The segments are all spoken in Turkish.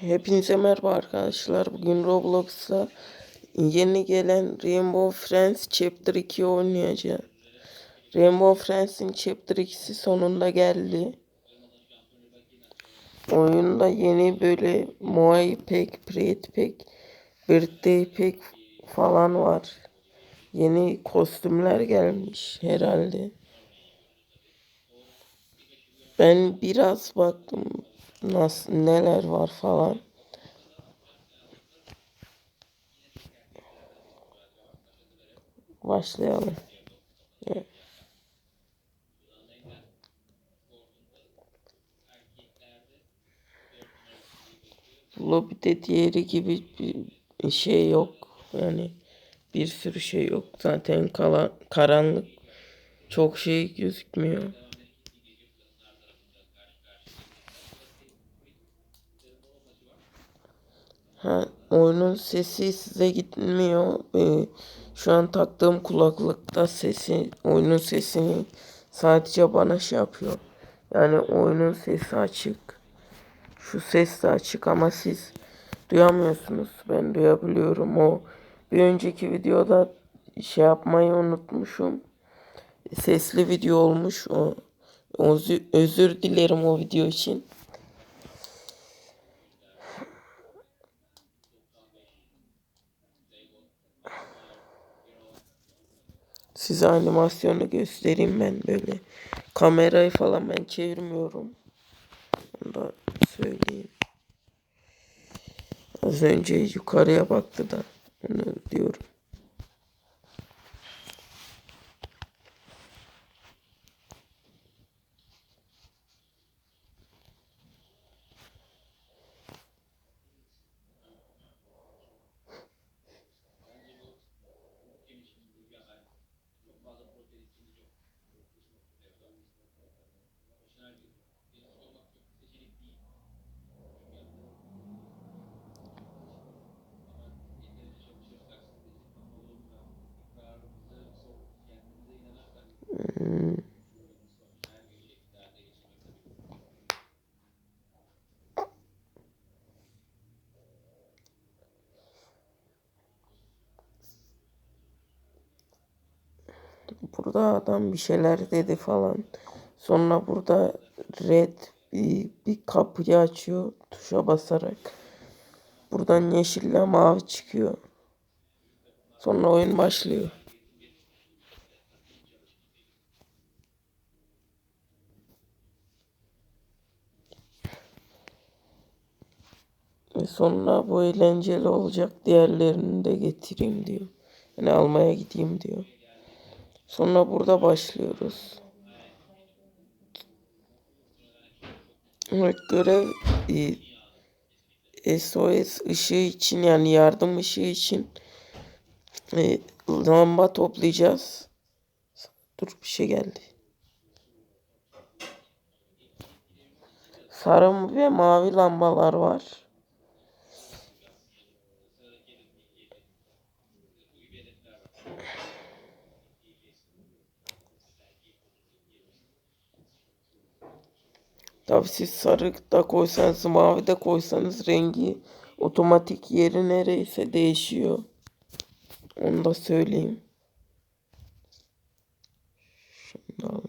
Hepinize merhaba arkadaşlar. Bugün Roblox'ta yeni gelen Rainbow Friends Chapter 2 oynayacağız. Rainbow Friends'in Chapter 2'si sonunda geldi. Oyunda yeni böyle Moai Pack, Parade Pack, Birthday Pack falan var. Yeni kostümler gelmiş herhalde. Ben biraz baktım nasıl neler var falan. Başlayalım. Evet. Lobby'de diğeri gibi bir şey yok. Yani bir sürü şey yok. Zaten kala, karanlık. Çok şey gözükmüyor. Ha, oyunun sesi size gitmiyor. Ee, şu an taktığım kulaklıkta sesi, oyunun sesini sadece bana şey yapıyor. Yani oyunun sesi açık. Şu ses de açık ama siz duyamıyorsunuz. Ben duyabiliyorum. O bir önceki videoda şey yapmayı unutmuşum. Sesli video olmuş. O, özür, özür dilerim o video için. Size animasyonu göstereyim ben böyle. Kamerayı falan ben çevirmiyorum. Onu da söyleyeyim. Az önce yukarıya baktı da onu diyorum. Burada adam bir şeyler dedi falan. Sonra burada red bir, bir kapıyı açıyor tuşa basarak. Buradan yeşille mavi çıkıyor. Sonra oyun başlıyor. Ve sonra bu eğlenceli olacak diğerlerini de getireyim diyor. Yani almaya gideyim diyor. Sonra burada başlıyoruz. Evet görev e, SOS ışığı için yani yardım ışığı için e, lamba toplayacağız. Dur bir şey geldi. Sarı ve mavi lambalar var. Tabi siz sarı da koysanız mavi de koysanız rengi otomatik yeri nereyse değişiyor. Onu da söyleyeyim. Şunu da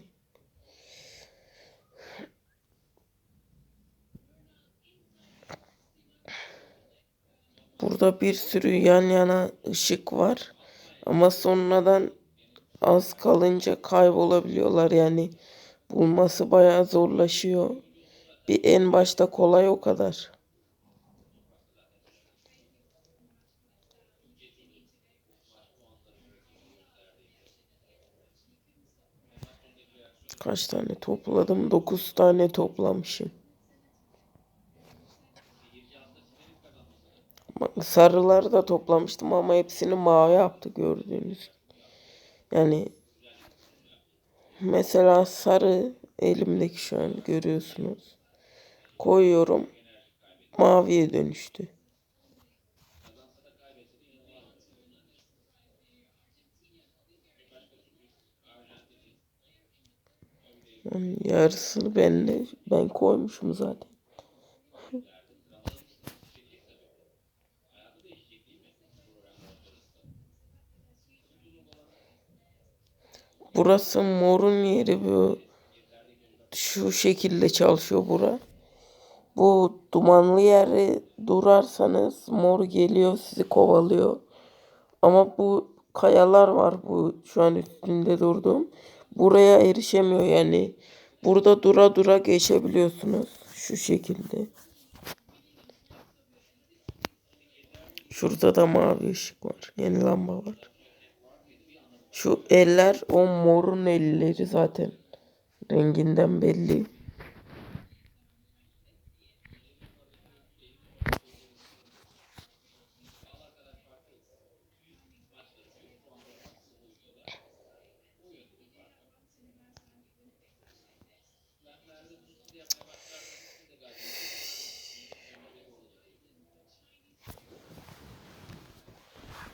Burada bir sürü yan yana ışık var. Ama sonradan az kalınca kaybolabiliyorlar yani. Bulması bayağı zorlaşıyor. Bir en başta kolay o kadar. Kaç tane topladım? 9 tane toplamışım. Sarıları da toplamıştım ama hepsini mavi yaptı gördüğünüz. Yani mesela sarı elimdeki şu an görüyorsunuz koyuyorum. Maviye dönüştü. Yani yarısını benle ben koymuşum zaten. Burası morun yeri bu. Şu şekilde çalışıyor bura. Bu dumanlı yere durarsanız mor geliyor sizi kovalıyor. Ama bu kayalar var bu şu an üstünde durduğum. Buraya erişemiyor yani. Burada dura dura geçebiliyorsunuz. Şu şekilde. Şurada da mavi ışık var. Yeni lamba var. Şu eller o morun elleri zaten. Renginden belli.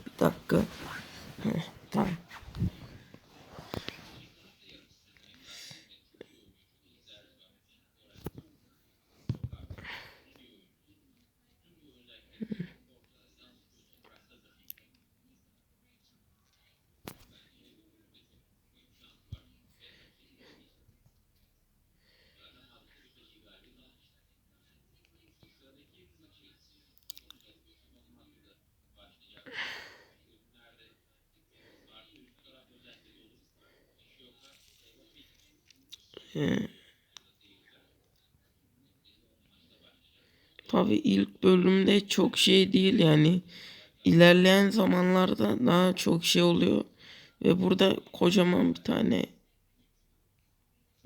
Bir dakika. Heh, tamam. Tabii ilk bölümde çok şey değil yani. İlerleyen zamanlarda daha çok şey oluyor. Ve burada kocaman bir tane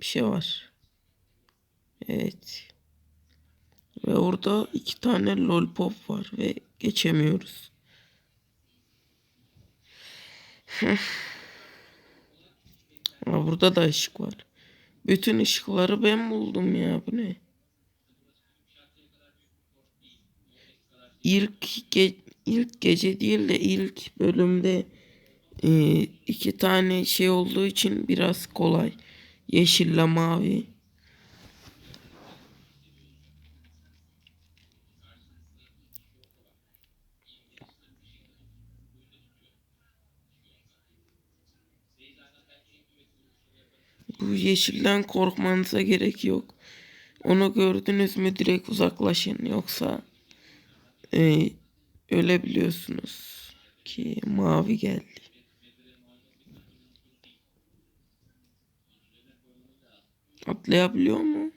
bir şey var. Evet. Ve orada iki tane lollipop var ve geçemiyoruz. Ama burada da ışık var. Bütün ışıkları ben buldum ya bu ne? İlk ge- ilk gece değil de ilk bölümde e, iki tane şey olduğu için biraz kolay. Yeşille mavi. Bu yeşilden korkmanıza gerek yok. Onu gördünüz mü direkt uzaklaşın. Yoksa e, ölebiliyorsunuz ki mavi geldi. Atlayabiliyor mu?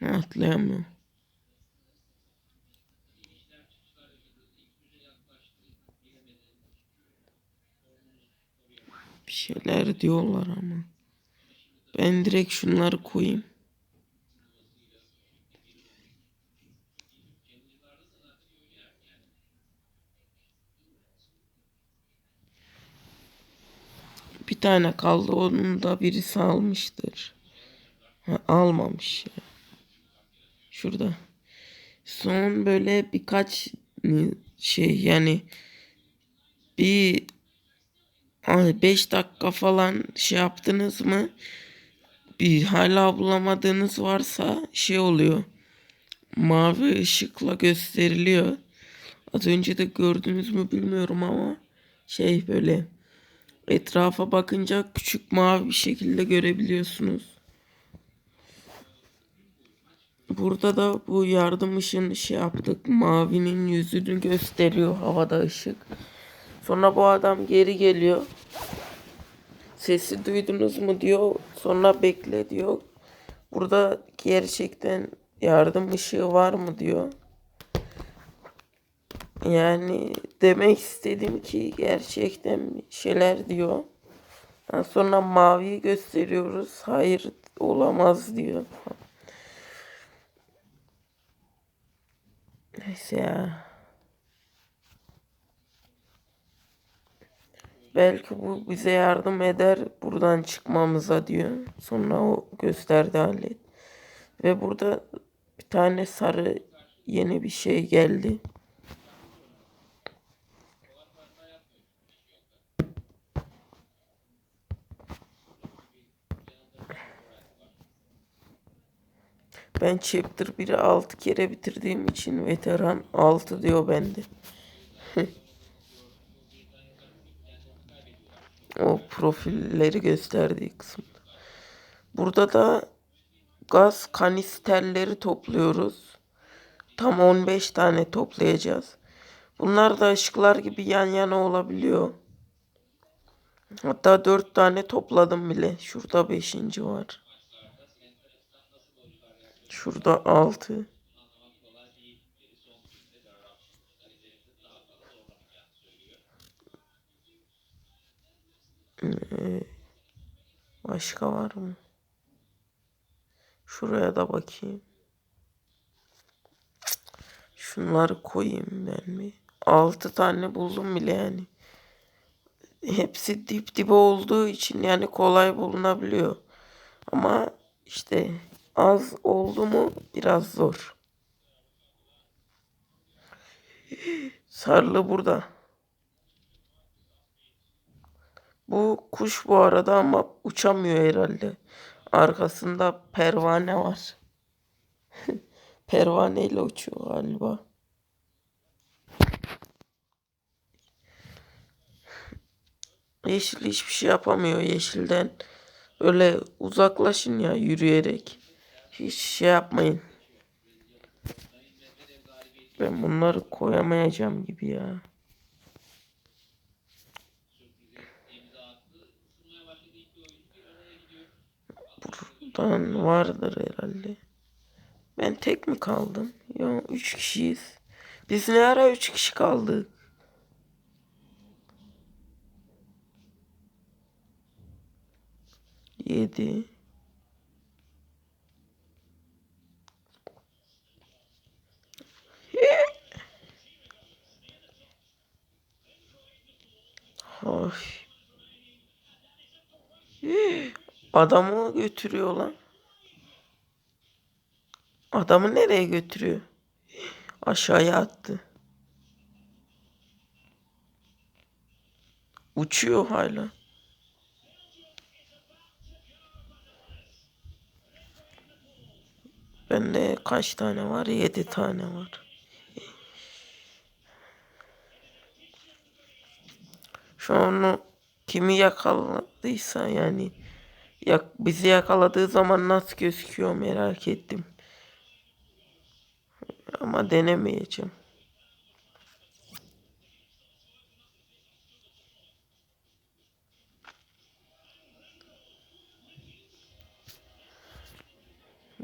Ha, atlayamıyor. Bir şeyler diyorlar ama. Ben direkt şunları koyayım. Bir tane kaldı onun da birisi almıştır. Ha, almamış. Şurada. Son böyle birkaç şey yani bir 5 dakika falan şey yaptınız mı bir hala bulamadığınız varsa şey oluyor. Mavi ışıkla gösteriliyor. Az önce de gördünüz mü bilmiyorum ama şey böyle etrafa bakınca küçük mavi bir şekilde görebiliyorsunuz. Burada da bu yardım ışığını şey yaptık. Mavinin yüzünü gösteriyor havada ışık. Sonra bu adam geri geliyor. Sesi duydunuz mu diyor. Sonra bekle diyor. Burada gerçekten yardım ışığı var mı diyor. Yani demek istedim ki gerçekten bir şeyler diyor. Daha sonra maviyi gösteriyoruz. Hayır olamaz diyor. Neyse ya. Belki bu bize yardım eder buradan çıkmamıza diyor. Sonra o gösterdi hallet. Ve burada bir tane sarı yeni bir şey geldi. Ben chapter 1'i 6 kere bitirdiğim için veteran 6 diyor bende. O profilleri gösterdiği kısım. Burada da gaz kanisterleri topluyoruz. Tam 15 tane toplayacağız. Bunlar da ışıklar gibi yan yana olabiliyor. Hatta 4 tane topladım bile. Şurada 5. var. Şurada 6. Ee, başka var mı? Şuraya da bakayım. Şunları koyayım ben bir. 6 tane buldum bile yani. Hepsi dip dibe olduğu için yani kolay bulunabiliyor. Ama işte az oldu mu biraz zor. Sarılı burada. Bu kuş bu arada ama uçamıyor herhalde. Arkasında pervane var. Pervaneyle uçuyor galiba. Yeşil hiçbir şey yapamıyor yeşilden. Öyle uzaklaşın ya yürüyerek. Hiç şey yapmayın. Ben bunları koyamayacağım gibi ya. Buradan vardır herhalde. Ben tek mi kaldım? Ya üç kişiyiz. Biz ne ara üç kişi kaldık? Yedi. Ay. Adamı götürüyor lan. Adamı nereye götürüyor? Aşağıya attı. Uçuyor hala. Bende kaç tane var? Yedi tane var. Şu an kimi yakaladıysa yani yak, bizi yakaladığı zaman nasıl gözüküyor merak ettim. Ama denemeyeceğim.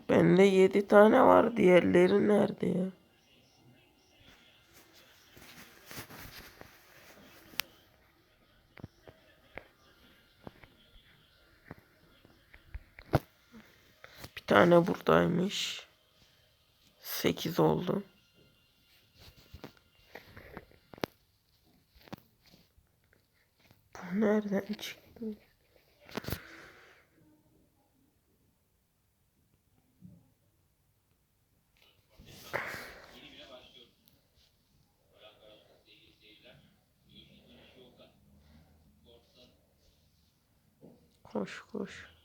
Bende yedi tane var. Diğerleri nerede ya? Tane buradaymış. Sekiz oldu. Bu nereden çıktı? Koş koş.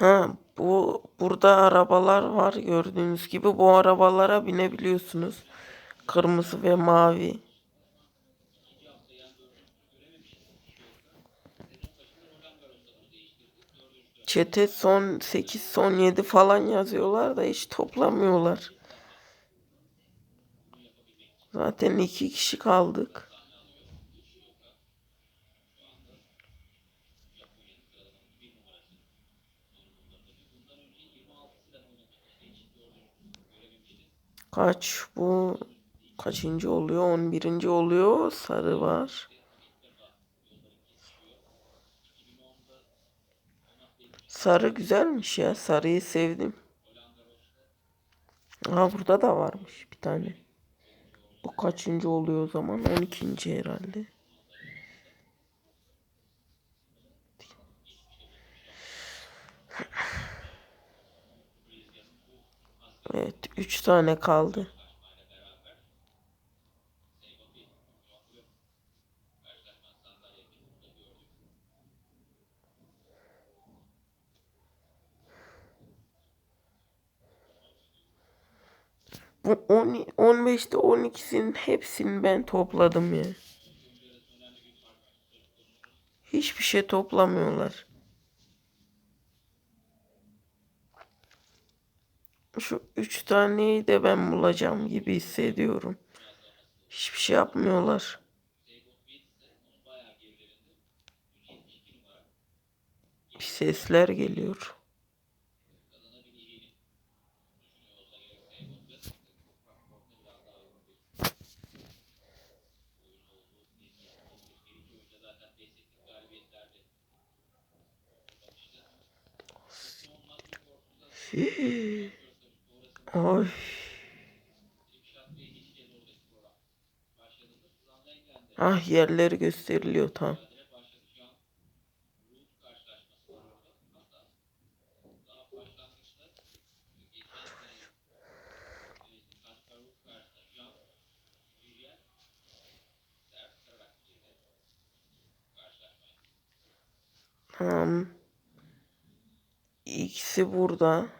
Ha bu burada arabalar var gördüğünüz gibi bu arabalara binebiliyorsunuz. Kırmızı ve mavi. Çete son 8 son 7 falan yazıyorlar da hiç toplamıyorlar. Zaten iki kişi kaldık. Kaç bu kaçıncı oluyor? 11. oluyor. Sarı var. Sarı güzelmiş ya. Sarıyı sevdim. Aa burada da varmış bir tane. Bu kaçıncı oluyor o zaman? 12. herhalde. Evet, 3 tane kaldı. 10, 15'te 12'sinin hepsini ben topladım ya. Hiçbir şey toplamıyorlar. Şu üç taneyi de ben bulacağım gibi hissediyorum. Hiçbir şey yapmıyorlar. Bir sesler geliyor. Ay. Ah yerleri gösteriliyor tam. Tamam. İkisi burada.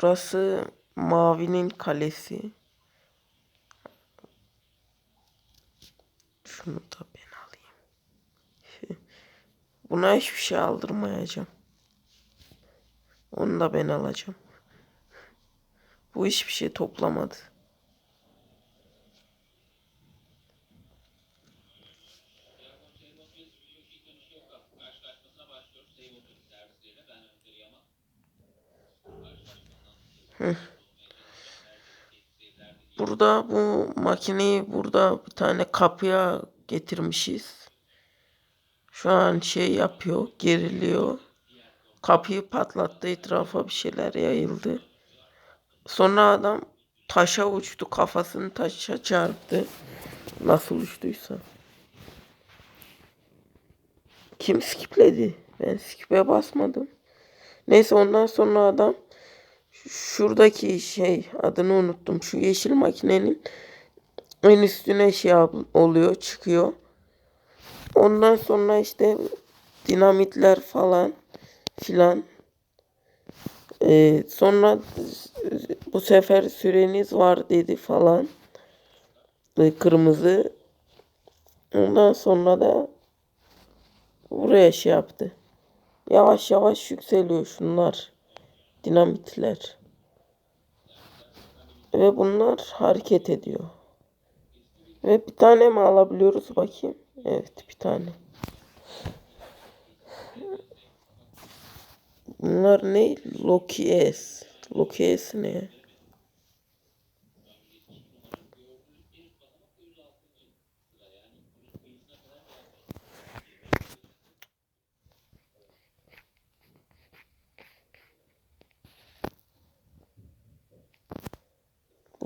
Burası Mavi'nin kalesi. Şunu da ben alayım. Buna hiçbir şey aldırmayacağım. Onu da ben alacağım. Bu hiçbir şey toplamadı. Burada bu makineyi burada bir tane kapıya getirmişiz. Şu an şey yapıyor, geriliyor. Kapıyı patlattı, etrafa bir şeyler yayıldı. Sonra adam taşa uçtu, kafasını taşa çarptı. Nasıl uçtuysa. Kim skipledi? Ben skip'e basmadım. Neyse ondan sonra adam şuradaki şey adını unuttum. Şu yeşil makinenin en üstüne şey oluyor, çıkıyor. Ondan sonra işte dinamitler falan filan. Ee, sonra bu sefer süreniz var dedi falan. Ee, Kırmızı. Ondan sonra da buraya şey yaptı. Yavaş yavaş yükseliyor şunlar. Dinamitler. Ve bunlar hareket ediyor. Ve bir tane mi alabiliyoruz bakayım? Evet bir tane. Bunlar ne? Loki S. Loki S ne?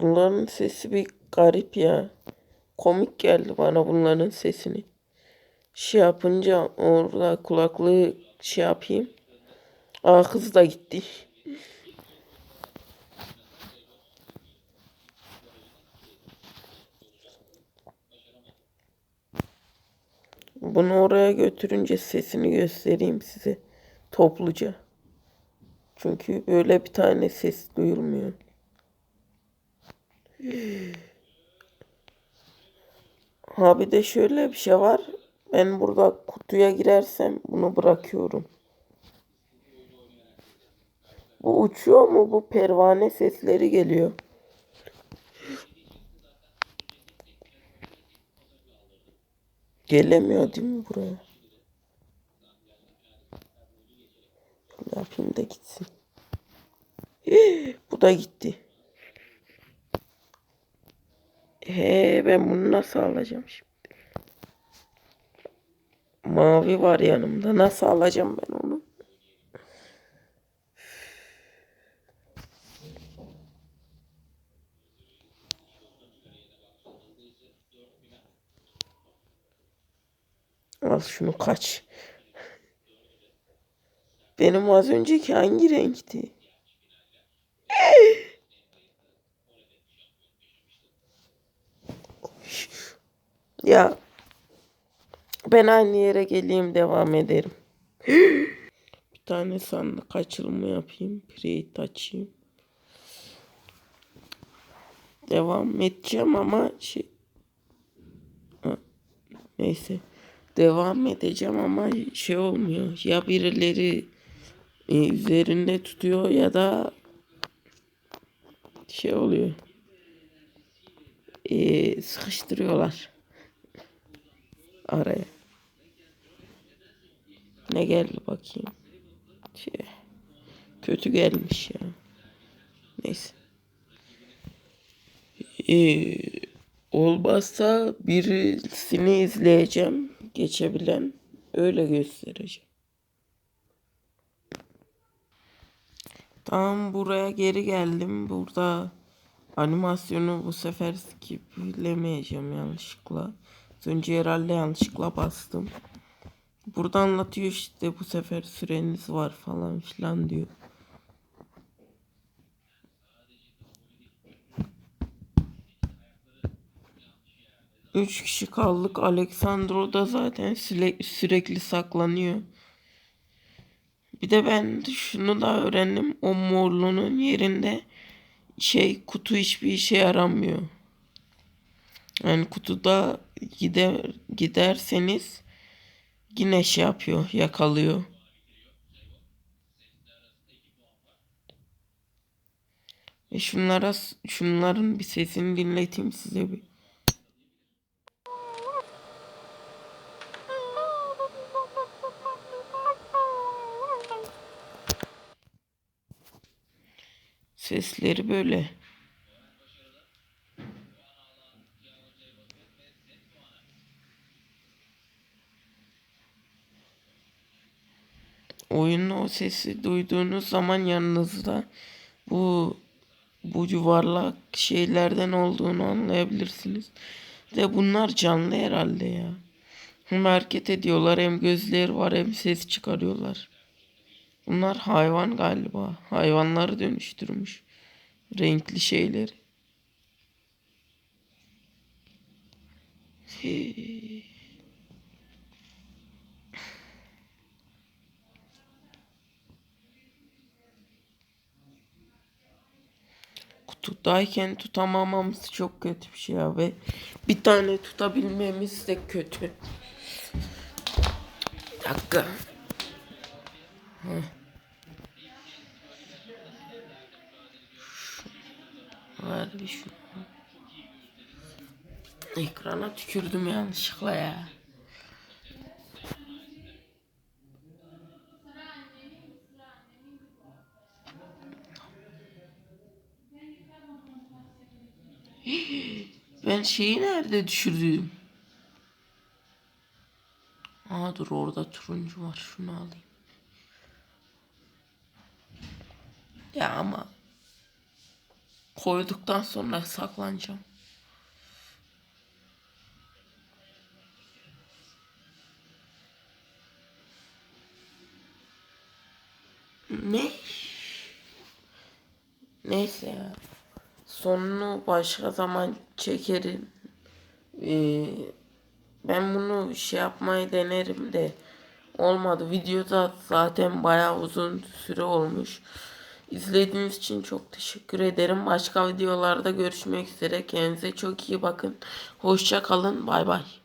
Bunların sesi bir garip ya. Komik geldi bana bunların sesini. Şey yapınca orada kulaklığı şey yapayım. Aa kız da gitti. Bunu oraya götürünce sesini göstereyim size. Topluca. Çünkü böyle bir tane ses duyulmuyor. Ha bir de şöyle bir şey var. Ben burada kutuya girersem bunu bırakıyorum. Bu uçuyor mu? Bu pervane sesleri geliyor. Gelemiyor değil mi buraya? Şöyle yapayım da gitsin. Bu da gitti. He ben bunu nasıl alacağım şimdi? Mavi var yanımda. Nasıl alacağım ben onu? Al şunu kaç. Benim az önceki hangi renkti? Ya ben aynı yere geleyim devam ederim. Bir tane sandık açılımı yapayım. Create açayım. devam edeceğim ama şey Ha, neyse devam edeceğim ama şey olmuyor ya birileri e, üzerinde tutuyor ya da şey oluyor e, sıkıştırıyorlar araya ne geldi bakayım şey, kötü gelmiş ya neyse Ee, olmazsa birisini izleyeceğim. Geçebilen öyle göstereceğim. Tamam buraya geri geldim. Burada animasyonu bu sefer skiplemeyeceğim yanlışlıkla. Az önce herhalde yanlışlıkla bastım. Burada anlatıyor işte bu sefer süreniz var falan filan diyor. Üç kişi kaldık. Alexandro da zaten süre- sürekli saklanıyor. Bir de ben şunu da öğrendim. O morlunun yerinde şey kutu hiçbir işe yaramıyor. Yani kutuda gider giderseniz yine şey yapıyor, yakalıyor. Ve şunlara şunların bir sesini dinleteyim size bir. Sesleri böyle. Oyunun o sesi duyduğunuz zaman yanınızda bu bu yuvarlak şeylerden olduğunu anlayabilirsiniz. De bunlar canlı herhalde ya. Hem hareket ediyorlar hem gözleri var hem ses çıkarıyorlar. Bunlar hayvan galiba. Hayvanları dönüştürmüş. Renkli şeyleri. Hey. Kutudayken tutamamamız çok kötü bir şey ve bir tane tutabilmemiz de kötü. Bir dakika. Heh. Ver bir şunu. Ekrana tükürdüm yanlışlıkla ya. Ben şeyi nerede düşürdüm? Aa dur orada turuncu var. Şunu alayım. Ya ama koyduktan sonra saklanacağım. Ne? Neyse ya. Sonunu başka zaman çekerim. Ee, ben bunu şey yapmayı denerim de olmadı. Videoda zaten bayağı uzun süre olmuş. İzlediğiniz için çok teşekkür ederim. Başka videolarda görüşmek üzere. Kendinize çok iyi bakın. Hoşça kalın. Bay bay.